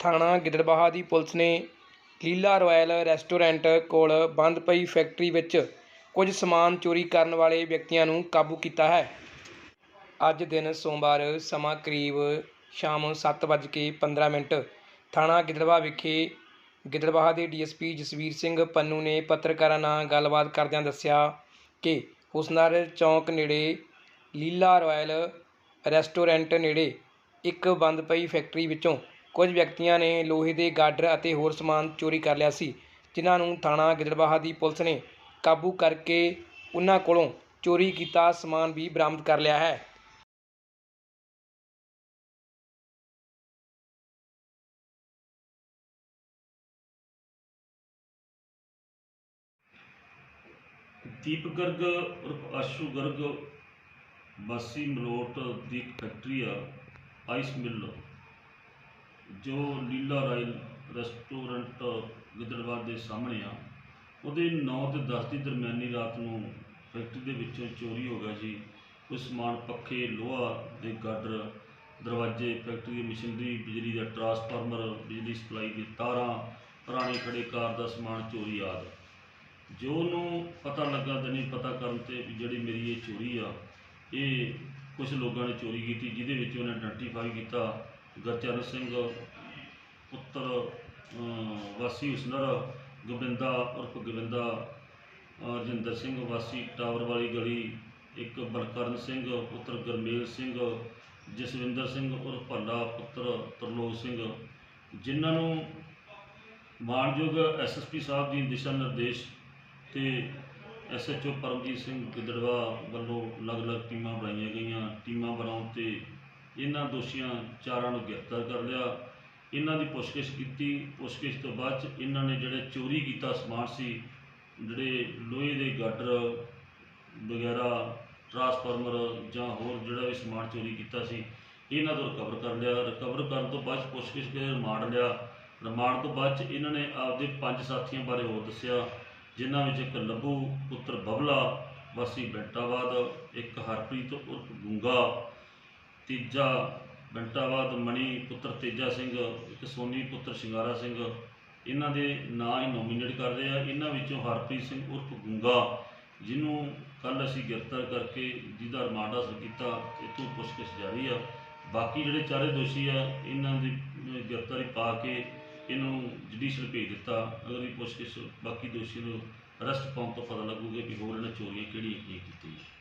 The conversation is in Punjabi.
ਥਾਣਾ ਗਿੱਦੜਬਾਹਾ ਦੀ ਪੁਲਿਸ ਨੇ ਲੀਲਾ ਰਾਇਲ ਰੈਸਟੋਰੈਂਟ ਕੋਲ ਬੰਦ ਪਈ ਫੈਕਟਰੀ ਵਿੱਚ ਕੁਝ ਸਮਾਨ ਚੋਰੀ ਕਰਨ ਵਾਲੇ ਵਿਅਕਤੀਆਂ ਨੂੰ ਕਾਬੂ ਕੀਤਾ ਹੈ। ਅੱਜ ਦਿਨ ਸੋਮਵਾਰ ਸਮਾਂ ਕਰੀਬ ਸ਼ਾਮ 7:15 ਮਿੰਟ ਥਾਣਾ ਗਿੱਦੜਬਾਹਾ ਵਿਖੇ ਗਿੱਦੜਬਾਹਾ ਦੇ ਡੀਐਸਪੀ ਜਸਵੀਰ ਸਿੰਘ ਪੰਨੂ ਨੇ ਪੱਤਰਕਾਰਾਂ ਨਾਲ ਗੱਲਬਾਤ ਕਰਦਿਆਂ ਦੱਸਿਆ ਕਿ ਹੁਸਨਰ ਚੌਂਕ ਨੇੜੇ ਲੀਲਾ ਰਾਇਲ ਰੈਸਟੋਰੈਂਟ ਨੇੜੇ ਇੱਕ ਬੰਦ ਪਈ ਫੈਕਟਰੀ ਵਿੱਚੋਂ ਕੁਝ ਵਿਅਕਤੀਆਂ ਨੇ ਲੋਹੇ ਦੇ ਗਾਡਰ ਅਤੇ ਹੋਰ ਸਮਾਨ ਚੋਰੀ ਕਰ ਲਿਆ ਸੀ, ਜਿਨ੍ਹਾਂ ਨੂੰ ਥਾਣਾ ਗਿੱਦੜਬਾਹਾ ਦੀ ਪੁਲਿਸ ਨੇ ਕਾਬੂ ਕਰਕੇ ਉਨ੍ਹਾਂ ਕੋਲੋਂ ਚੋਰੀ ਕੀਤਾ ਸਮਾਨ ਵੀ ਬਰਾਮਦ ਕਰ ਲਿਆ ਹੈ। ਦੀਪ ਗਰਗ ਉਰਫ ਆਸ਼ੂ ਗਰਗ ਵਾਸੀ ਮਲੋਟ ਦੀ ਫੈਕਟਰੀ ਆ, ਆਈਸ ਮਿਲ ਜੋ ਲੀਲਾ ਰਾਇਲ ਰੈਸਟੋਰੈਂਟ ਗਿੱਦੜਬਾਹਾ ਦੇ ਸਾਹਮਣੇ ਆ, ਉਹਦੇ 9 ਤੇ 10 ਦੀ ਦਰਮਿਆਨੀ ਰਾਤ ਨੂੰ ਫੈਕਟਰੀ ਦੇ ਵਿੱਚੋਂ ਚੋਰੀ ਹੋ ਗਿਆ ਜੀ। ਕੁਝ ਸਮਾਨ ਪੱਖੇ, ਲੋਹਾ ਦੇ ਗਾਡਰ, ਦਰਵਾਜ਼ੇ, ਫੈਕਟਰੀ ਦੀ ਮਸ਼ੀਨਰੀ, ਬਿਜਲੀ ਦਾ ਟਰਾਂਸਫਾਰਮਰ, ਬਿਜਲੀ ਸਪਲਾਈ ਦੀ ਤਾਰਾਂ, ਪੁਰਾਣੇ ਖੜੇ ਕਾਰ ਦਾ ਸਮਾਨ, ਚੋਰੀ ਆਦਿ। ਜੋ ਉਹਨੂੰ ਪਤਾ ਲੱਗਾ, ਦਿਨੀ ਪਤਾ ਕਰਨ ਤੇ ਵੀ ਜਿਹੜੀ ਮੇਰੀ ਇਹ ਚੋਰੀ ਆ, ਇਹ ਕੁਝ ਲੋਕਾਂ ਨੇ ਚੋਰੀ ਕੀਤੀ, ਜਿਹਦੇ ਵਿੱਚ ਉਹਨੇ ਆਇਡੈਂਟੀਫਾਈ ਕੀਤਾ। ਗੁਰਚਰਨ ਸਿੰਘ, ਪੁੱਤਰ ਵਾਸੀ ਹੁਸਨਰ, ਗੋਬਿੰਦਾ ਉਰਫ ਗੋਬਿੰਦਾ ਰਜਿੰਦਰ ਸਿੰਘ, ਵਾਸੀ ਟਾਵਰ ਵਾਲੀ ਗਲੀ, ਇੱਕ ਬਲਕਰਨ ਸਿੰਘ, ਪੁੱਤਰ ਗਰਮੇਲ ਸਿੰਘ, ਜਸਵਿੰਦਰ ਸਿੰਘ ਉਰਫ ਭੱਲਾ, ਪੁੱਤਰ ਤਰਲੋਕ ਸਿੰਘ। ਜਿਨ੍ਹਾਂ ਨੂੰ ਮਾਨਯੋਗ ਐਸਐਸਪੀ ਸਾਹਿਬ ਦੀ ਦਿਸ਼ਾ ਨਿਰਦੇਸ਼ ਤੇ ਐਸਐਚਓ ਪਰਮਜੀਤ ਸਿੰਘ ਗਿੱਦੜਵਾ ਵੱਲੋਂ ਅਲੱਗ-ਅਲੱਗ ਟੀਮਾਂ ਬਣਾਈਆਂ ਗਈਆਂ। ਟੀਮਾਂ ਬਣਾਉਣ ਤੇ ਇਹਨਾਂ ਦੋਸ਼ੀਆਂ ਚਾਰਾਂ ਨੂੰ ਗ੍ਰਿਫਤਾਰ ਕਰ ਲਿਆ। ਇਹਨਾਂ ਦੀ ਪੁੱਛਗਿੱਛ ਕੀਤੀ। ਪੁੱਛਗਿੱਛ ਤੋਂ ਬਾਅਦ ਚ ਇਹਨਾਂ ਨੇ ਜਿਹੜੇ ਚੋਰੀ ਕੀਤਾ ਸਮਾਨ ਸੀ, ਜਿਹੜੇ ਲੋਹੇ ਦੇ ਗਾਡਰ ਵਗੈਰਾ, ਟਰਾਂਸਫਾਰਮਰ ਜਾਂ ਹੋਰ ਜਿਹੜਾ ਵੀ ਸਮਾਨ ਚੋਰੀ ਕੀਤਾ ਸੀ, ਇਹਨਾਂ ਤੋਂ ਰਿਕਵਰ ਕਰ ਲਿਆ। ਰਿਕਵਰ ਕਰਨ ਤੋਂ ਬਾਅਦ 'ਚ ਪੁੱਛਗਿੱਛ ਕੇ ਰਿਮਾਂਡ ਲਿਆ। ਰਿਮਾਂਡ ਤੋਂ ਬਾਅਦ ਚ ਇਹਨਾਂ ਨੇ ਆਪਦੇ ਪੰਜ ਸਾਥੀਆਂ ਬਾਰੇ ਹੋਰ ਦੱਸਿਆ, ਜਿਨ੍ਹਾਂ ਵਿੱਚ ਇੱਕ ਲੱਭੂ ਪੁੱਤਰ ਬਬਲਾ, ਵਾਸੀ ਬੈਂਟਾਬਾਦ, ਇੱਕ ਹਰਪ੍ਰੀਤ ਉਰਫ ਗੁੰਗਾ ਤੀਜਾ ਬੈਂਟਾਬਾਦ ਮਣੀ ਪੁੱਤਰ ਤੇਜਾ ਸਿੰਘ, ਇੱਕ ਸੋਨੀ ਪੁੱਤਰ ਸ਼ਿੰਗਾਰਾ ਸਿੰਘ। ਇਹਨਾਂ ਦੇ ਨਾਂ ਹੀ ਨੋਮੀਨੇਟ ਕਰ ਰਹੇ ਆ। ਇਹਨਾਂ ਵਿੱਚੋਂ ਹਰਪ੍ਰੀਤ ਸਿੰਘ ਉਰਫ ਗੁੰਗਾ, ਜਿਹਨੂੰ ਕੱਲ ਅਸੀਂ ਗ੍ਰਿਫਤਾਰ ਕਰਕੇ ਜਿਹਦਾ ਰਿਮਾਂਡ ਹਾਸਲ ਕੀਤਾ ਇਤੋਂ ਪੁੱਛਗਿੱਛ ਜਾਰੀ ਆ। ਬਾਕੀ ਜਿਹੜੇ ਚਾਰੇ ਦੋਸ਼ੀ ਆ, ਇਹਨਾਂ ਦੀ ਗ੍ਰਿਫਤਾਰੀ ਪਾ ਕੇ ਇਹਨਾਂ ਨੂੰ ਜੁਡੀਸ਼ੀਅਲ ਭੇਜ ਦਿੱਤਾ। ਅਗਲੀ ਪੁੱਛਗਿੱਛ ਬਾਕੀ ਦੋਸ਼ੀ ਨੂੰ ਅਰੈਸਟ ਪਾਉਣ ਤੋਂ ਪਤਾ ਲੱਗੂਗਾ ਕਿ ਹੋਰ ਇਹਨਾਂ ਚੋਰੀਆਂ ਕਿਹੜੀਆਂ ਕਿਹੜੀਆਂ ਕੀਤੀਆਂ।